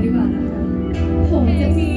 เลยดีกว่านะคะผมจะมี